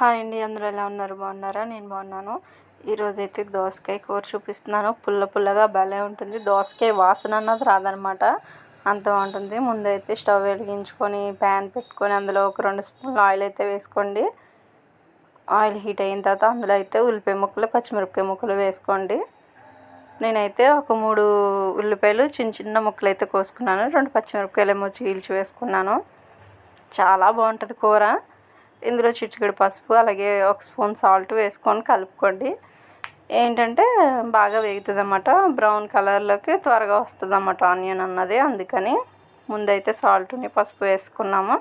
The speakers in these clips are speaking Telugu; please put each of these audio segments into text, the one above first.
హాయ్ అండి అందరూ ఎలా ఉన్నారు? బాగున్నారా? నేను బాగున్నాను. ఈరోజు అయితే దోసకాయ కూర చూపిస్తున్నాను. పుల్ల పుల్లగా భలే ఉంటుంది. దోసకాయ వాసన అన్నది రాదనమాట అంత బాగుంటుంది. ముందైతే స్టవ్ వెలిగించుకొని ప్యాన్ పెట్టుకొని అందులో ఒక రెండు స్పూన్లు ఆయిల్ అయితే వేసుకోండి. ఆయిల్ హీట్ అయిన తర్వాత అందులో అయితే ఉల్లిపాయ ముక్కలు పచ్చిమిరపకాయ ముక్కలు వేసుకోండి. నేనైతే ఒక మూడు ఉల్లిపాయలు చిన్న చిన్న ముక్కలు అయితే కోసుకున్నాను. రెండు పచ్చిమిరపకాయలు ఏమో చీల్చి వేసుకున్నాను. చాలా బాగుంటుంది కూర. ఇందులో చిటికెడు పసుపు అలాగే ఒక స్పూన్ సాల్ట్ వేసుకొని కలుపుకోండి. ఏంటంటే బాగా వేగుతుంది అన్నమాట బ్రౌన్ కలర్లోకి త్వరగా వస్తుంది అన్నమాట ఆనియన్ అన్నది. అందుకని ముందైతే సాల్ట్ని పసుపు వేసుకున్నాము.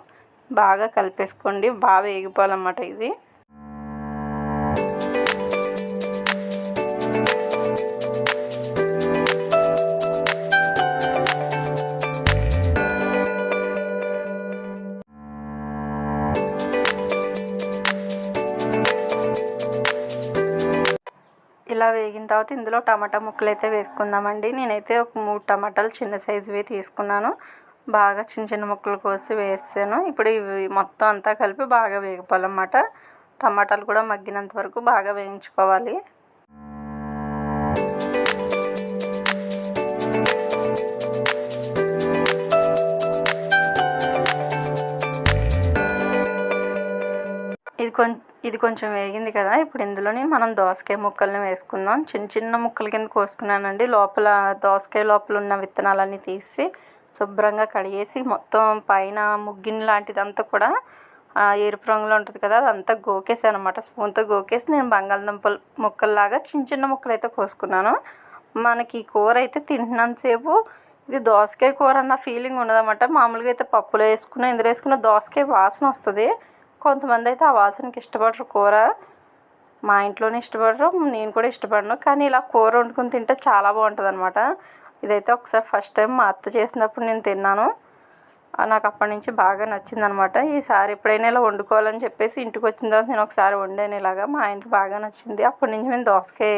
బాగా కలిపేసుకోండి. బాగా వేగిపోవాలన్నమాట ఇది. వేగిన తర్వాత ఇందులో టమాటా ముక్కలు అయితే వేసుకుందామండి. నేనైతే ఒక మూడు టమాటాలు చిన్న సైజువి తీసుకున్నాను. బాగా చిన్న చిన్న ముక్కలు కోసి వేసాను. ఇప్పుడు ఇవి మొత్తం అంతా కలిపి బాగా వేగిపోవాలన్నమాట. టమాటాలు కూడా మగ్గినంత వరకు బాగా వేయించుకోవాలి. ఇది కొంచెం ఇది కొంచెం వేగింది కదా. ఇప్పుడు ఇందులోని మనం దోసకాయ ముక్కల్ని వేసుకుందాం. చిన్న చిన్న ముక్కల కింద కోసుకున్నానండి. లోపల దోసకాయ లోపల ఉన్న విత్తనాలన్నీ తీసి శుభ్రంగా కడిగేసి మొత్తం పైన ముగ్గిన లాంటిదంతా కూడా ఎరుపు రంగులో ఉంటుంది కదా అదంతా గోకేసాను అనమాట స్పూన్తో గోకేసి నేను బంగాళదుంపలు ముక్కల్లాగా చిన్న చిన్న ముక్కలు అయితే కోసుకున్నాను. మనకి కూర అయితే తింటున్నంతసేపు ఇది దోసకాయ కూర అన్న ఫీలింగ్ ఉండదన్నమాట. మామూలుగా అయితే పప్పులో వేసుకున్న ఇందులో వేసుకున్న దోసకాయ వాసన వస్తుంది. కొంతమంది అయితే ఆ వాసనకి ఇష్టపడరు కూర. మా ఇంట్లోనే ఇష్టపడరు నేను కూడా ఇష్టపడను. కానీ ఇలా కూర వండుకొని తింటే చాలా బాగుంటుంది అనమాట ఇదైతే ఒకసారి ఫస్ట్ టైం మా అత్త చేసినప్పుడు నేను తిన్నాను. నాకు అప్పటి నుంచి బాగా నచ్చింది అనమాట ఈసారి ఎప్పుడైనా ఇలా వండుకోవాలని చెప్పేసి ఇంటికి వచ్చిన తర్వాత నేను ఒకసారి వండాను ఇలాగా. మా ఇంటికి బాగా నచ్చింది. అప్పటి నుంచి మేము దోసకాయ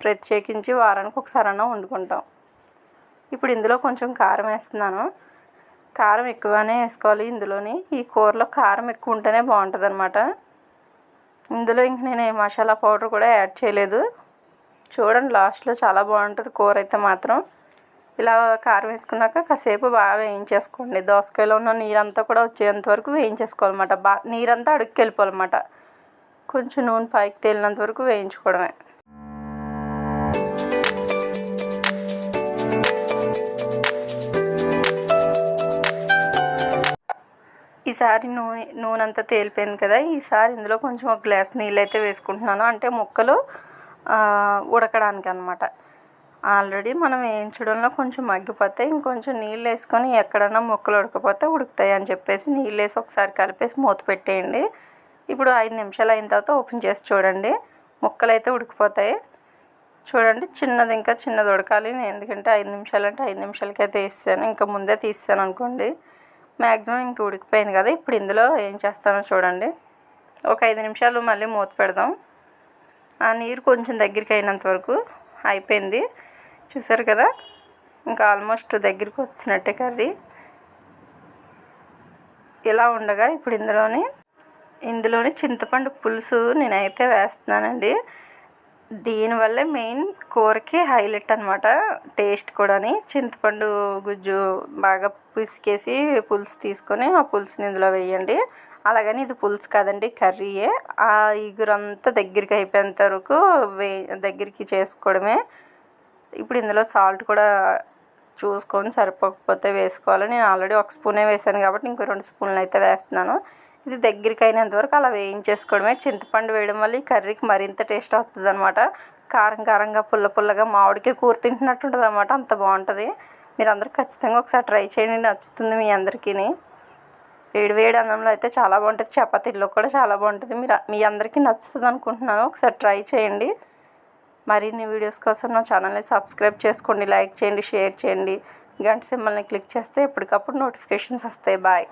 ప్రత్యేకించి వారానికి ఒకసారి అన్నా వండుకుంటాం. ఇప్పుడు ఇందులో కొంచెం కారం వేస్తున్నాను. కారం ఎక్కువనే వేసుకోవాలి. ఇందులోని ఈ కూరలో కారం ఎక్కువ ఉంటేనే బాగుంటుంది అనమాట ఇందులో ఇంక నేను మసాలా పౌడర్ కూడా యాడ్ చేయలేదు. చూడండి లాస్ట్లో చాలా బాగుంటుంది కూర అయితే మాత్రం. ఇలా కారం వేసుకున్నాక కాసేపు బాగా వేయించేసుకోండి. దోసకాయలో ఉన్న నీరంతా కూడా వచ్చేంత వరకు వేయించేసుకోవాలన్నమాట. బా నీరంతా అడుక్కి వెళ్ళిపోవాలన్నమాట. కొంచెం నూనె పైకి తేలినంత వరకు వేయించుకోవడమే. ఈసారి నూనె నూనె అంతా తేలిపోయింది కదా ఈసారి ఇందులో కొంచెం ఒక గ్లాస్ నీళ్ళు అయితే వేసుకుంటున్నాను. అంటే ముక్కలు ఉడకడానికి అనమాట ఆల్రెడీ మనం వేయించడంలో కొంచెం మగ్గిపోతే ఇంకొంచెం నీళ్ళు వేసుకొని ఎక్కడన్నా ముక్కలు ఉడకపోతే ఉడుకుతాయి అని చెప్పేసి నీళ్ళు వేసి ఒకసారి కలిపేసి మూత పెట్టేయండి. ఇప్పుడు ఐదు నిమిషాలు అయిన తర్వాత ఓపెన్ చేసి చూడండి. ముక్కలు అయితే ఉడికిపోతాయి. చూడండి చిన్నది ఇంకా చిన్నది ఉడకాలి. ఎందుకంటే ఐదు నిమిషాలు అంటే ఐదు నిమిషాలకైతే వేస్తాను. ఇంకా ముందే తీస్తాను అనుకోండి. మ్యాక్సిమం ఇంక ఉడికిపోయింది కదా ఇప్పుడు ఇందులో ఏం చేస్తానో చూడండి. ఒక ఐదు నిమిషాలు మళ్ళీ మూత పెడదాం. ఆ నీరు కొంచెం దగ్గరికి అయినంత వరకు అయిపోయింది. చూసారు కదా ఇంకా ఆల్మోస్ట్ దగ్గరికి వచ్చినట్టే కర్రీ. ఇలా ఉండగా ఇప్పుడు ఇందులోని ఇందులోని చింతపండు పులుసు నేనైతే వేస్తున్నానండి. దీనివల్ల మెయిన్ కూరకి హైలైట్ అనమాట టేస్ట్ కూడాని. చింతపండు గుజ్జు బాగా పిసికేసి పులుసు తీసుకొని ఆ పులుసుని ఇందులో వేయండి. అలాగని ఇది పులుసు కాదండి కర్రీయే. ఆ ఇగురంతా దగ్గరికి అయిపోయేంత వరకు వే దగ్గరికి చేసుకోవడమే. ఇప్పుడు ఇందులో సాల్ట్ కూడా చూసుకొని సరిపోకపోతే వేసుకోవాలి నేను ఆల్రెడీ ఒక స్పూనే వేసాను కాబట్టి ఇంకో రెండు స్పూన్లు అయితే వేస్తున్నాను. ఇది దగ్గరికి అయినంత వరకు అలా వేయించేసుకోవడమే. చింతపండు వేయడం వల్ల ఈ కర్రీకి మరింత టేస్ట్ వస్తుంది అనమాట కారం కారంగా పుల్ల పుల్లగా మామిడికి కూర తింటున్నట్టు ఉంటుంది అనమాట అంత బాగుంటుంది. మీరు అందరూ ఖచ్చితంగా ఒకసారి ట్రై చేయండి. నచ్చుతుంది మీ అందరికీ వేడి వేడి అన్నంలో అయితే చాలా బాగుంటుంది. చపాతీల్లో కూడా చాలా బాగుంటుంది. మీరు మీ అందరికీ నచ్చుతుంది అనుకుంటున్నాను ఒకసారి ట్రై చేయండి. మరిన్ని వీడియోస్ కోసం నా ఛానల్ని సబ్స్క్రైబ్ చేసుకోండి. లైక్ చేయండి షేర్ చేయండి. గంట సింబల్ని క్లిక్ చేస్తే ఎప్పటికప్పుడు నోటిఫికేషన్స్ వస్తాయి. బాయ్.